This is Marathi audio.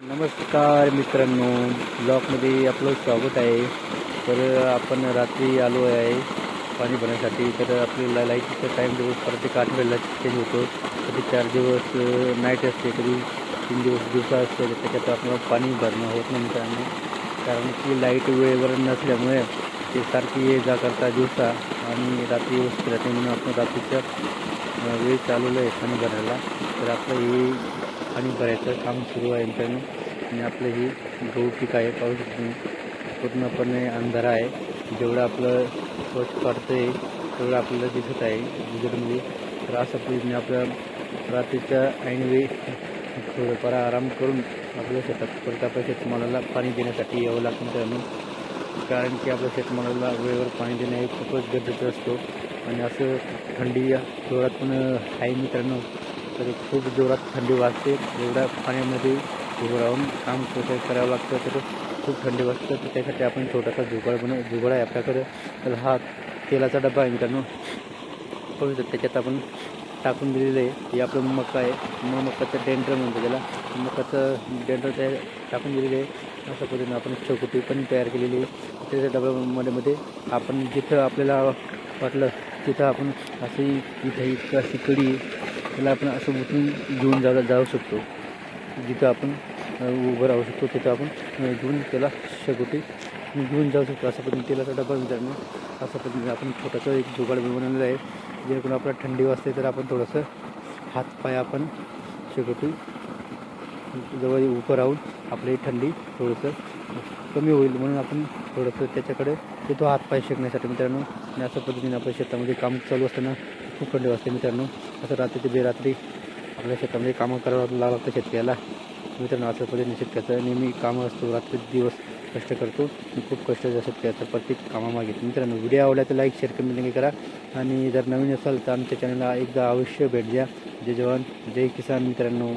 नमस्कार मित्रांनो ब्लॉगमध्ये आपलं स्वागत आहे. तर आपण रात्री आलो आहे पाणी भरण्यासाठी. तर आपल्याला लाईटचा टाईम दिवस प्रत्येक आठ वेळेला चेंज होतो. कधी चार दिवस नाईट असते कधी तीन दिवस दिवसा असते. त्याच्यात आपल्याला पाणी भरणं होत नाही मित्रांनो. कारण की लाइट वेळेवर नसल्यामुळे ते सारखी ये जा करता दिवसा आणि रात्री व्यवस्थित राहते म्हणून आपण रात्रीच्या वेळ चालवलं आहे पाणी भरायला. तर आपलं हे पाणी भरायचं काम सुरू आहे त्यांनी आणि आपलं ही गहू पीक आहे पाहू शकतो पूर्णपणे अंधार आहे. जेवढं आपलं स्वच्छ काढतंय तेवढं आपल्याला दिसत आहे गुजरमध्ये तर असं पद्धतीने आपल्या रात्रीच्या ऐनवेळी थोडंफार आराम करून आपल्या शेतात परत आपल्या शेतमालाला पाणी देण्यासाठी यावं लागतं मित्रांनो कारण की आपल्या शेतमालाला वेळेवर पाणी देणं हे खूपच गरजेचं असतो. आणि असं थंडी जोरात पण आहे मित्रांनो. तर खूप जोरात थंडी वाजते. एवढ्या पाण्यामध्ये उभं राहून काम कसं करावं लागतं तर खूप थंडी वाजतं. तर त्यासाठी आपण छोटासा जुगाड बनव जुगाड आहे आपल्याकडे. तर हा तेलाचा डबा आहे मित्रांनो. करू शकतो त्याच्यात आपण टाकून दिलेलं आहे. हे आपलं मका आहे. मग मकाचं डेंटर म्हणतो त्याला. मकाचं डेंटर तयार टाकून दिलेलं आहे. अशा पद्धतीनं आपण चौकटी पण तयार केलेली आहे. त्याच्या डब्यामध्ये मध्ये आपण जिथं आपल्याला वाटलं तिथं आपण अशी इथं इतकं अशी कडी त्याला आपण असं उठून घेऊन जा जाऊ शकतो. जिथं आपण उभं राहू शकतो तिथं आपण घेऊन त्याला शेकोटी घेऊन जाऊ शकतो. अशा पद्धतीने तेलाचा डबा मित्रांनो अशा पद्धतीने आपण छोटासा एक जुगाड बनवलेला आहे. जेणेकरून आपल्याला थंडी वाजते तर आपण थोडंसं हातपाय आपण शेकोटी जवळ उभं राहून आपली थंडी थोडंसं कमी होईल. म्हणून आपण थोडंसं त्याच्याकडे येतो हातपाय शेकण्यासाठी. मित्रांनो आणि अशा पद्धतीने आपण शेतामध्ये काम चालू असताना खूप थंडी वाजते मित्रांनो. असं रात्री ते बेरात्री आपल्या शेतामध्ये कामं करावं लागतं शेतकऱ्याला. मित्रांनो असं पद्धतीने शेतकऱ्याचं नेहमी कामं असतो. रात्री दिवस कष्ट करतो मी खूप कष्ट शेतकऱ्याचं प्रत्येक कामामागे. मित्रांनो व्हिडिओ आवडला तर लाईक शेअर कमेंट नक्की करा. आणि जर नवीन असाल तर आमच्या चॅनलला एकदा अवश्य भेट द्या. जय जवान जय किसान मित्रांनो.